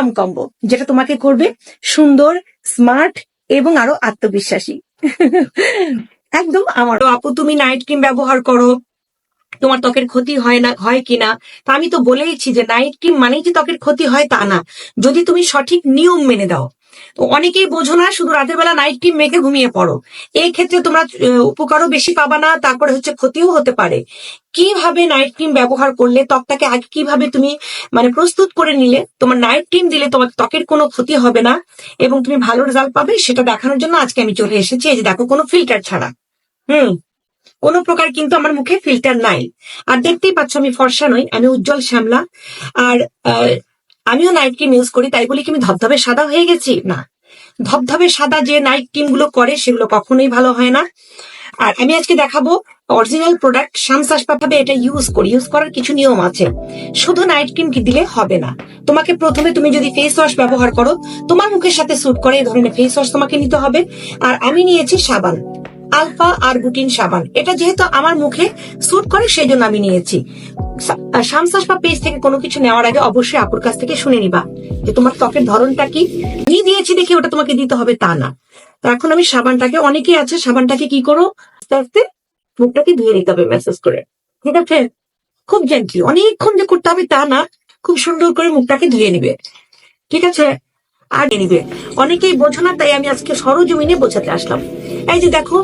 Serum combo, যেটা তোমাকে করবে সুন্দর স্মার্ট এবং আরও আত্মবিশ্বাসী। একদম আমার। আপু, তুমি নাইট ক্রিম ব্যবহার করো। তোমার ত্বকের ক্ষতি হয় না, হয় কিনা? তা আমি তো বলেইছি যে নাইট ক্রিম মানেই যে ত্বকের ক্ষতি হয় তা না। যদি তুমি সঠিক নিয়ম মেনে দাও তো অনেকেই বোঝো না, শুধু রাতের বেলা নাইট ক্রিম মেখে ঘুমিয়ে পড়ো। এই ক্ষেত্রে তোমরা উপকারও বেশি পাবা না, তারপরে হচ্ছে ক্ষতিও হতে পারে। কীভাবে নাইট ক্রিম ব্যবহার করলে ত্বকটাকে আগে কীভাবে তুমি মানে প্রস্তুত করে নিলে, তোমার নাইট ক্রিম দিলে তোমার ত্বকের কোনো ক্ষতি হবে না, এবং তুমি ভালো রেজাল্ট পাবে, সেটা দেখানোর জন্য আজকে আমি চলে এসেছি, এই যে দেখো, কোনো ফিল্টার ছাড়া। হুম, কোনো প্রকার কিন্তু আমার মুখে ফিল্টার নাই। আর দেখতেই পাচ্ছ আমি ফর্সা নই, আমি উজ্জ্বল শ্যামলা। আর আমিও নাইট ক্রিম ইউজ করি, তাই বলি কি আমি ধবধবে সাদা হয়ে গেছি? না। ধবধবে সাদা যে নাইট ক্রিমগুলো করে, সেগুলো কখনোই ভালো হয় না। আর আমি আজকে দেখাবো অরিজিনাল প্রোডাক্ট শামস আসবাবে এটা ইউজ করি। ইউজ করার কিছু নিয়ম আছে। শুধু নাইট ক্রিম কি দিলে হবে না। তোমাকে প্রথমে তুমি যদি ফেস ওয়াশ ব্যবহার করো, তোমার মুখের সাথে স্যুট করে, এই ধরনের ফেস ওয়াশ তোমাকে নিতে হবে। আর আমি নিয়েছি সাবান। আলফা আর বুটিন সাবান। এটা যেহেতু আমার মুখে স্যুট করে সেই জন্য আমি নিয়েছি। শামসাস বা পেজ থেকে কোনো কিছু নেওয়ার আগে অবশ্যই আপুর কাছ থেকে শুনে নিবা যে তোমার ত্বকের ধরনটা কি। আমি দিয়েছি দেখে ওটা তোমাকে দিতে হবে তা না। তো এখন আমি সাবানটাকে, অনেকেই আছে সাবানটাকে কি করো, আস্তে আস্তে মুখটাকে ধুয়ে নিতে হবে মেসেজ করে। ঠিক আছে? খুব জেন্টলি অনেকক্ষণ যে করতে হবে তা না, খুব সুন্দর করে মুখটাকে ধুয়ে নিবে। ঠিক আছে? আর নিবে। অনেকেই বোঝো না, তাই আমি আজকে সরজমিনে বোঝাতে আসলাম। এই যে দেখো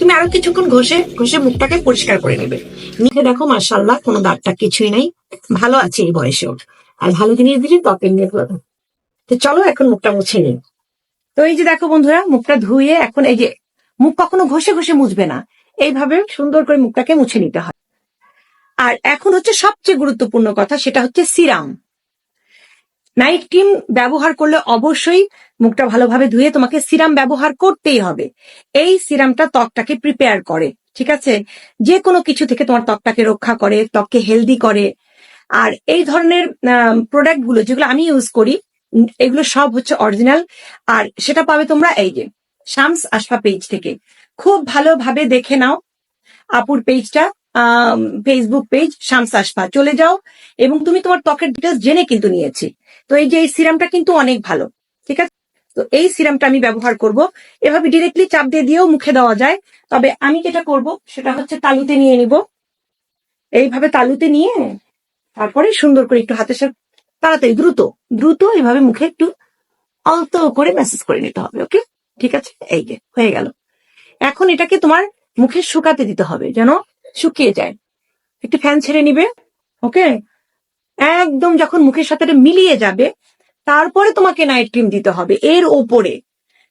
তুমি আরও কিছুক্ষণ ঘষে ঘষে মুখটাকে পরিষ্কার করে নেবে। মুখে দেখো মার্শাল্লাহ কোনো দাগটা কিছুই নাই। ভালো আছে এই বয়সেও। আর ভালো জিনিস দিলে ত্বকের নিয়ে ভালো। তো চলো এখন মুখটা মুছে নিই। তো এই যে দেখো বন্ধুরা, মুখটা ধুয়ে এখন এই যে, মুখ কখনো ঘষে ঘষে মুছবে না। এইভাবে সুন্দর করে মুখটাকে মুছে নিতে হয়। আর এখন হচ্ছে সবচেয়ে গুরুত্বপূর্ণ কথা, সেটা হচ্ছে সিরাম। নাইট ক্রিম ব্যবহার করলে অবশ্যই মুখটা ভালোভাবে ধুয়ে তোমাকে সিরাম ব্যবহার করতেই হবে। এই সিরামটা ত্বকটাকে প্রিপেয়ার করে, ঠিক আছে? যে কোনো কিছু থেকে তোমার ত্বকটাকে রক্ষা করে, ত্বককে হেলদি করে। আর এই ধরনের প্রোডাক্টগুলো যেগুলো আমি ইউজ করি, এগুলো সব হচ্ছে অরিজিনাল আর সেটা পাবে তোমরা এই যে, শামস আশফা পেজ থেকে। খুব ভালোভাবে দেখে নাও আপুর পেজটা ফেসবুক পেজ শামস চলে যাও এবং তুমি তোমার ত্বকের ডিটেলস জেনে কিন্তু নিয়েছি। তো এই যে এই সিরামটা কিন্তু অনেক ভালো, ঠিক আছে? তো এই সিরামটা আমি ব্যবহার করব। এভাবে ডিরেক্টলি চাপ দিয়ে দিয়েও মুখে দেওয়া যায়। তবে আমি যেটা করব, সেটা হচ্ছে তালুতে নিয়ে নিব। এইভাবে তালুতে নিয়ে তারপরে সুন্দর করে একটু হাতের সাথে তাড়াতাড়ি দ্রুত দ্রুত এইভাবে মুখে একটু অল্প করে মেসেজ করে নিতে হবে ওকে ঠিক আছে? এই যে, হয়ে গেল। এখন এটাকে তোমার মুখে শুকাতে দিতে হবে, যেন শুকিয়ে যায়। একটু ফ্যান ছেড়ে নিবে ওকে একদম যখন মুখের সাথে মিলিয়ে যাবে, তারপরে তোমাকে নাইট ক্রিম দিতে হবে। এর ওপরে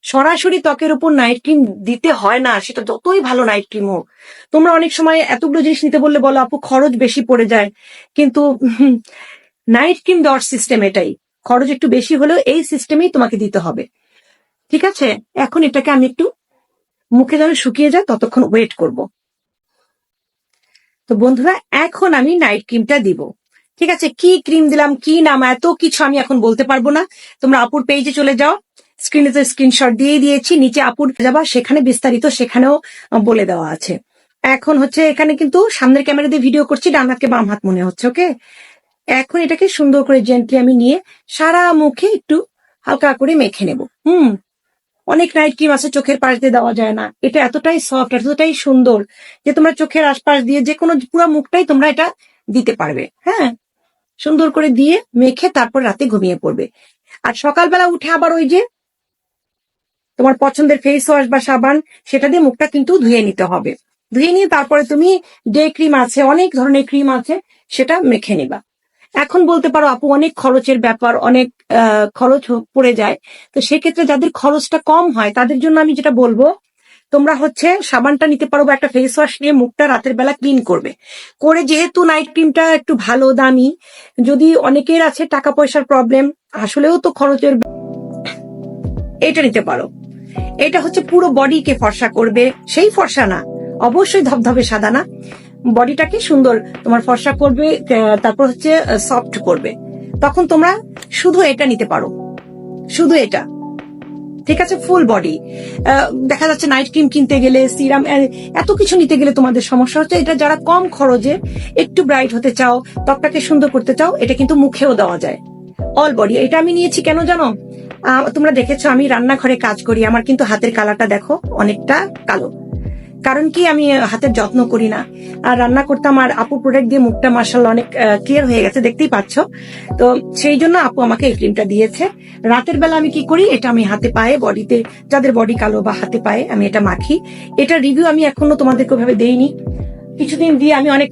সরাসরি ত্বকের উপর নাইট ক্রিম দিতে হয় না, সেটা যতই ভালো নাইট ক্রিম হোক। তোমরা অনেক সময় এতগুলো জিনিস নিতে বললে বলো, আপু, খরচ বেশি পড়ে যায়। কিন্তু নাইট ক্রিম দেওয়ার সিস্টেম এটাই। খরচ একটু বেশি হলেও এই সিস্টেমেই তোমাকে দিতে হবে। ঠিক আছে? এখন এটাকে আমি একটু মুখে যেন শুকিয়ে যায়, ততক্ষণ ওয়েট করব। তো বন্ধুরা, এখন আমি নাইট ক্রিমটা দিব। ঠিক আছে? কি ক্রিম দিলাম, কি নাম এত কিছু আমি এখন বলতে পারব না। তোমরা আপুর পেজে চলে যাও। স্ক্রিনে তো স্ক্রিনশট দিয়ে দিয়েছি, নিচে আপুর যাবা, সেখানে বিস্তারিত সেখানেও বলে দেওয়া আছে। এখন হচ্ছে এখানে কিন্তু সামনের ক্যামেরা দিয়ে ভিডিও করছি, ডান হাতকে বাম হাত মনে হচ্ছে ওকে এখন এটাকে সুন্দর করে জেন্টলি আমি নিয়ে সারা মুখে একটু হালকা করে মেখে নেব। হুম? অনেক নাইট ক্রিম আছে, চোখের পাশ দিয়ে দেওয়া যায় না। এটা এতটাই সফট এতটাই সুন্দর যে তোমরা চোখের আশপাশ দিয়ে যে কোনো পুরো মুখটাই তোমরা এটা দিতে পারবে। হ্যাঁ? সুন্দর করে দিয়ে মেখে তারপর রাতে ঘুমিয়ে পড়বে। আর সকালবেলা উঠে আবার ওই যে তোমার পছন্দের ফেস ওয়াশ বা সাবান, সেটা দিয়ে মুখটা কিন্তু ধুয়ে নিতে হবে। ধুয়ে নিয়ে তারপরে তুমি ডে ক্রিম আছে, অনেক ধরনের ক্রিম আছে, সেটা মেখে নিবা। এখন বলতে পারো আপু, অনেক খরচের ব্যাপার, অনেক খরচ পড়ে যায়। তো সেক্ষেত্রে যাদের খরচটা কম হয়, তাদের জন্য আমি যেটা বলব, তোমরা হচ্ছে সাবানটা নিতে পারো বা একটা ফেস ওয়াশ নিয়ে মুখটা রাতের বেলা ক্লিন করবে। করে যেহেতু নাইট ক্রিমটা একটু ভালো, দামি, যদি অনেকের আছে টাকা পয়সার প্রবলেম আসলেও তো খরচের এটা নিতে পারো। এটা হচ্ছে পুরো বডিকে ফর্সা করবে। সেই ফর্সা না, অবশ্যই ধবধবে সাদা না। বডিটাকে সুন্দর তোমার ফর্সা করবে তারপর হচ্ছে সফট করবে। তখন তোমরা শুধু এটা নিতে পারো। শুধু এটা। ঠিক আছে? ফুল বডি দেখা যাচ্ছে নাইট ক্রিম কিনতে গেলে সিরাম এত কিছু নিতে গেলে তোমাদের সমস্যা হচ্ছে। এটা যারা কম খরচে একটু ব্রাইট হতে চাও, ত্বকটাকে সুন্দর করতে চাও, এটা কিন্তু মুখেও দেওয়া যায়। অল বডি এটা আমি নিয়েছি কেন জানো? তোমরা দেখেছ, আমি রান্নাঘরে কাজ করি, আমার কিন্তু হাতের কালারটা দেখো, অনেকটা কালো। কারণ কি আমি হাতের যত্ন করি না। আর রান্না করতাম, আর আপু প্রোডাক্ট দিয়ে মুখটা মার্শাল অনেক ক্লিয়ার হয়ে গেছে, দেখতেই পাচ্ছ। তো সেই জন্য আপু আমাকে এই ক্রিমটা দিয়েছে। রাতের বেলা আমি কি করি, এটা আমি হাতে পায়ে বডিতে, যাদের বডি কালো বা হাতে পায়ে, আমি এটা মাখি। এটা রিভিউ আমি এখনও তোমাদেরকে ওভাবে দেইনি। কিছুদিন দিয়ে আমি অনেক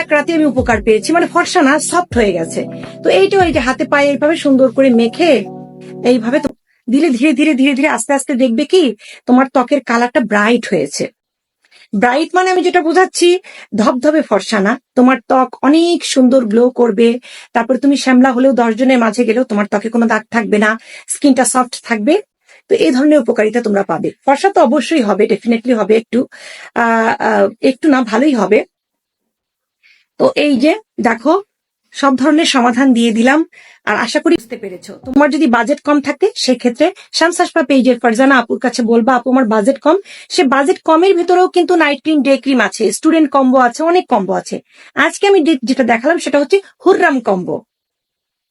এক রাতে আমি উপকার পেয়েছি। মানে ফর্সা না সফট হয়ে গেছে। তো এইটাও এই যে হাতে পায়ে এইভাবে সুন্দর করে মেখে, এইভাবে তো দিলে ধীরে ধীরে ধীরে ধীরে আস্তে আস্তে দেখবে কি, তোমার ত্বকের কালারটা ব্রাইট হয়েছে। ব্রাইট মানে আমি যেটা বোঝাচ্ছি, ধবধবে ফর্সা না। তোমার ত্বক অনেক সুন্দর গ্লো করবে। তারপরে তুমি শ্যামলা হলেও দশ জনের মাঝে গেলেও তোমার ত্বকে কোনো দাগ থাকবে না স্কিনটা সফট থাকবে। তো এই ধরনের উপকারিতা তোমরা পাবে। ফর্সা তো অবশ্যই হবে ডেফিনেটলি হবে একটু। একটু না, ভালোই হবে। তো এই যে, দেখো সব ধরনের সমাধান দিয়ে দিলাম। আর আশা করি বুঝতে পেরেছ। তোমার যদি বাজেট কম থাকে, সেক্ষেত্রে শামসাসপা পেজের ফারজানা আপুর কাছে বলবা, আপু, আমার বাজেট কম। সে বাজেট কমের ভেতরেও কিন্তু নাইট ক্রিম ডে ক্রিম আছে। স্টুডেন্ট কম্বো আছে, অনেক কম্বো আছে। আজকে আমি যেটা দেখালাম, সেটা হচ্ছে হুররাম কম্বো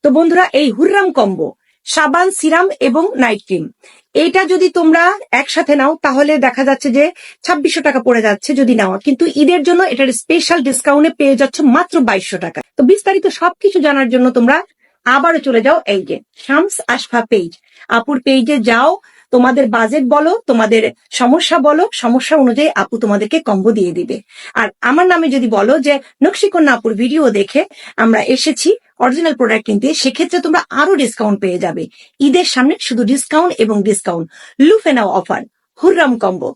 তো বন্ধুরা, এই হুররাম কম্বো সাবান, সিরাম এবং নাইট ক্রিম। এইটা যদি তোমরা একসাথে নাও, তাহলে দেখা যাচ্ছে যে ছাব্বিশশো টাকা পড়ে যাচ্ছে যদি নাও। কিন্তু ঈদের জন্য এটার স্পেশাল ডিসকাউন্টে পেয়ে যাচ্ছে মাত্র বাইশশো টাকা। তো বিস্তারিত সবকিছু জানার জন্য তোমরা আবারও চলে যাও এই যে শামস আশফা পেজ আপুর পেজে যাও তোমাদের বাজেট বলো, তোমাদের সমস্যা বলো, সমস্যা অনুযায়ী আপু তোমাদেরকে কম্বো দিয়ে দিবে। আর আমার নামে যদি বলো যে নকশিকন্যা আপুর ভিডিও দেখে আমরা এসেছি অরিজিনাল প্রোডাক্ট কিনতে, সেক্ষেত্রে তোমরা আরও ডিসকাউন্ট পেয়ে যাবে। ঈদের সামনে শুধু ডিসকাউন্ট এবং ডিসকাউন্ট লুফেনাও অফার হুররাম কম্বো।